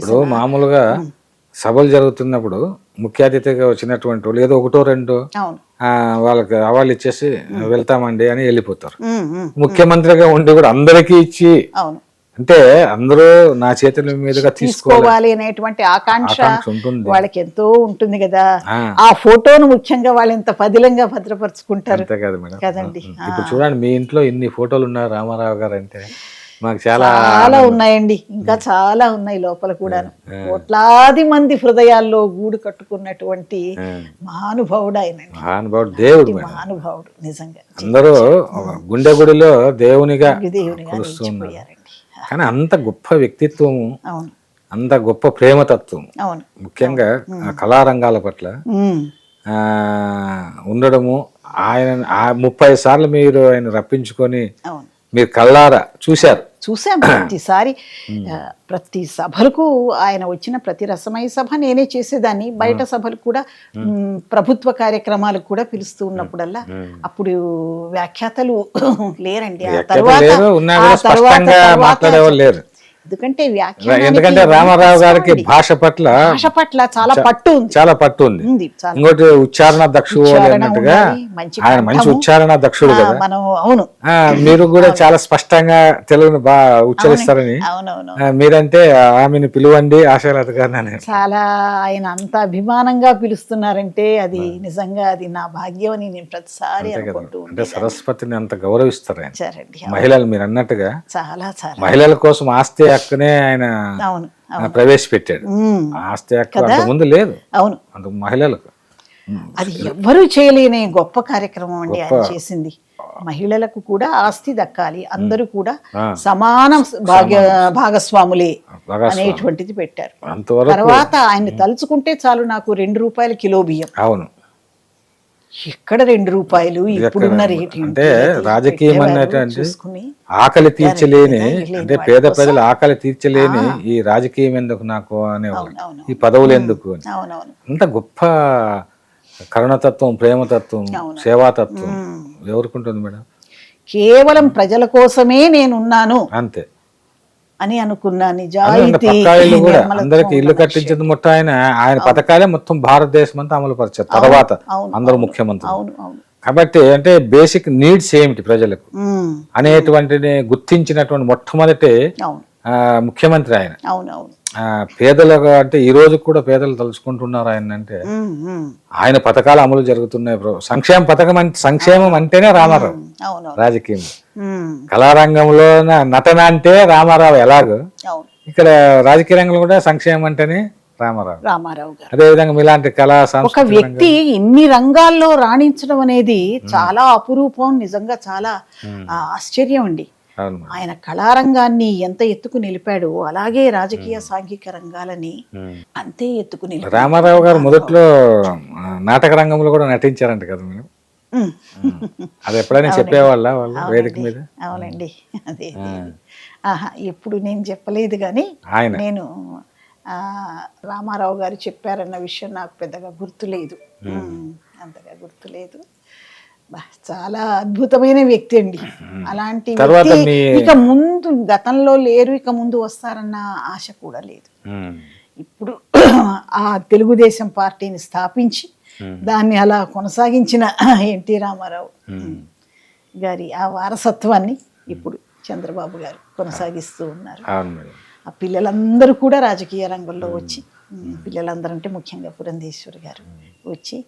ఇప్పుడు మామూలుగా సభలు జరుగుతున్నప్పుడు ముఖ్య అతిథిగా వచ్చినటువంటి వాళ్ళు ఏదో ఒకటో రెండో వాళ్ళకి అవాళ్ళు ఇచ్చేసి వెళ్తామండి అని వెళ్ళిపోతారు. ముఖ్యమంత్రిగా ఉండి కూడా అందరికీ ఇచ్చి అంటే అందరూ నా చేతుల మీదుగా తీసుకోవాలి అనేటువంటి ఆకాంక్ష వాళ్ళకి ఎంతో ఉంటుంది కదా. ఆ. ఫోటోను ముఖ్యంగా వాళ్ళు ఎంత పదిలంగా భద్రపరుచుకుంటారు. కదండి. ఇప్పుడు చూడండి మీ ఇంట్లో ఇన్ని ఫోటోలు ఉన్నారు రామారావు గారు అంటే మాకు చాలా చాలా ఉన్నాయండి. ఇంకా చాలా ఉన్నాయి లోపల కూడా కోట్లాది మంది హృదయాల్లో గూడు కట్టుకున్నటువంటి మహానుభావుడు ఆయనండి. మహానుభావుడు దేవుడు మహానుభావుడు నిజంగా. అందరూ గుండె గుడిలో దేవునిగా కానీ అంత గొప్ప వ్యక్తిత్వము అవును. అంత గొప్ప ప్రేమతత్వం అవును. ముఖ్యంగా ఆ కళారంగాల పట్ల ఉండడము ఆయన ముప్పై సార్లు మీరు ఆయన రప్పించుకొని మీరు కళ్ళారా చూశారు. చూసాం ప్రతిసారి. ప్రతి సభలకు ఆయన వచ్చిన ప్రతి రసమయ సభ నేనే చేసేదాన్ని. బయట సభలు కూడా ప్రభుత్వ కార్యక్రమాలకు కూడా పిలుస్తూ ఉన్నప్పుడల్లా అప్పుడు వ్యాఖ్యాతలు లేరండి. ఆ తర్వాత ఎందుకంటే ఎందుకంటే రామారావు గారికి భాష పట్ల భాష పట్ల చాలా పట్టు ఉంది. చాలా పట్టు ఉంది. ఇంకోటి ఉచ్చారణ దక్షుడు ఉచ్చారణ అన్నట్టుగా ఉండాలి, మంచి ఆయన మంచి. ఉచ్చారణ దక్షుడు కదా. మనం అవును. మీరు కూడా చాలా స్పష్టంగా తెలుగును బాగా ఉచ్చరిస్తారని. మీరంటే ఆమెను పిలువండి ఆశాలత గారిని చాలా ఆయన అంత అభిమానంగా పిలుస్తున్నారంటే అది నిజంగా అది నా భాగ్యం అని నేను ప్రతిసారి అంటే సరస్వతిని అంత గౌరవిస్తారు మహిళలు మీరు అన్నట్టుగా చాలా చాలా. మహిళల కోసం ఆస్తి హక్కునే ఆయన ప్రవేశపెట్టాడు. ఆస్తి హక్కు ముందు లేదు. అవును. అంత మహిళలకు. అది ఎవ్వరూ చేయలేని గొప్ప కార్యక్రమం అండి ఆయన చేసింది. మహిళలకు కూడా ఆస్తి దక్కాలి. అందరూ కూడా. సమాన భాగ్య భాగస్వాములే. అనేటువంటిది పెట్టారు. తర్వాత ఆయన తలుచుకుంటే చాలు నాకు రెండు రూపాయల కిలో బియ్యం. అవును. ఎక్కడ రెండు రూపాయలు? ఇప్పుడున్న రేట్ అంటే రాజకీయం అనేటువంటి చూసుకుని. ఆకలి తీర్చలేని లేని అంటే పేద ప్రజల ఆకలి తీర్చలేని ఈ రాజకీయం ఎందుకు నాకు అనేవాళ్ళు? అవును ఈ పదవులు ఎందుకు అని. అంత గొప్ప కరుణతత్వం ప్రేమతత్వం సేవాతత్వం ఎవరికి ఉంటుంది మేడం? కేవలం ప్రజల కోసమే నేనున్నాను. అంతే. అని అనుకున్న నిజాయితీ అందరికి ఇల్లు కట్టించింది మొత్తం ఆయన ఆయన పథకాలే మొత్తం భారతదేశం అంతా అమలు పరిచారు తర్వాత అందరూ ముఖ్యమంత్రి అవును అవును. కాబట్టి అంటే బేసిక్ నీడ్స్ ఏమిటి ప్రజలకు? అనేటువంటిని గుర్తించినటువంటి మొట్టమొదటి ముఖ్యమంత్రి ఆయన. పేదలకు అంటే ఈ రోజు కూడా పేదలు తలుచుకుంటున్నారు ఆయన అంటే. ఆయన పథకాలు అమలు జరుగుతున్నాయి బ్రో. సంక్షేమ పథకం అంటే సంక్షేమం అంటేనే రామారావు. రాజకీయం కళారంగంలో నటన అంటే రామారావు ఎలాగో? ఇక్కడ రాజకీయ రంగంలో కూడా సంక్షేమం అంటేనే రామారావు. రామారావు గారు. అదేవిధంగా మీలాంటి కళా ఒక వ్యక్తి ఇన్ని రంగాల్లో రాణించడం అనేది చాలా అపురూపం నిజంగా చాలా ఆ, ఆశ్చర్యం అండి. ఆయన కళారంగాన్ని ఎంత ఎత్తుకు నిలిపాడో అలాగే రాజకీయ సాంఘిక రంగాలని. అంతే ఎత్తుకు నిలిపాడు. రామారావు గారు మొదట్లో నాటక రంగంలో కూడా నటించారంట కదా. అది ఎప్పుడైనా చెప్పేవాళ్ళ వాళ్ళు వేదిక మీద? అవునండి. అదే. ఆహా ఎప్పుడు నేను చెప్పలేదు కానీ నేను రామారావు గారు చెప్పారన్న విషయం నాకు పెద్దగా గుర్తులేదు. అంతగా గుర్తులేదు. చాలా అద్భుతమైన వ్యక్తి అండి. అలాంటి ఇక ముందు గతంలో లేరు ఇక ముందు వస్తారన్న ఆశ కూడా లేదు. ఇప్పుడు ఆ తెలుగుదేశం పార్టీని స్థాపించి దాన్ని అలా కొనసాగించిన ఎన్టీ రామారావు గారి ఆ వారసత్వాన్ని ఇప్పుడు చంద్రబాబు గారు కొనసాగిస్తూ ఉన్నారు. ఆ పిల్లలందరూ కూడా రాజకీయ రంగంలో వచ్చి పిల్లలందరూ అంటే ముఖ్యంగా పురంధేశ్వరి గారు వచ్చి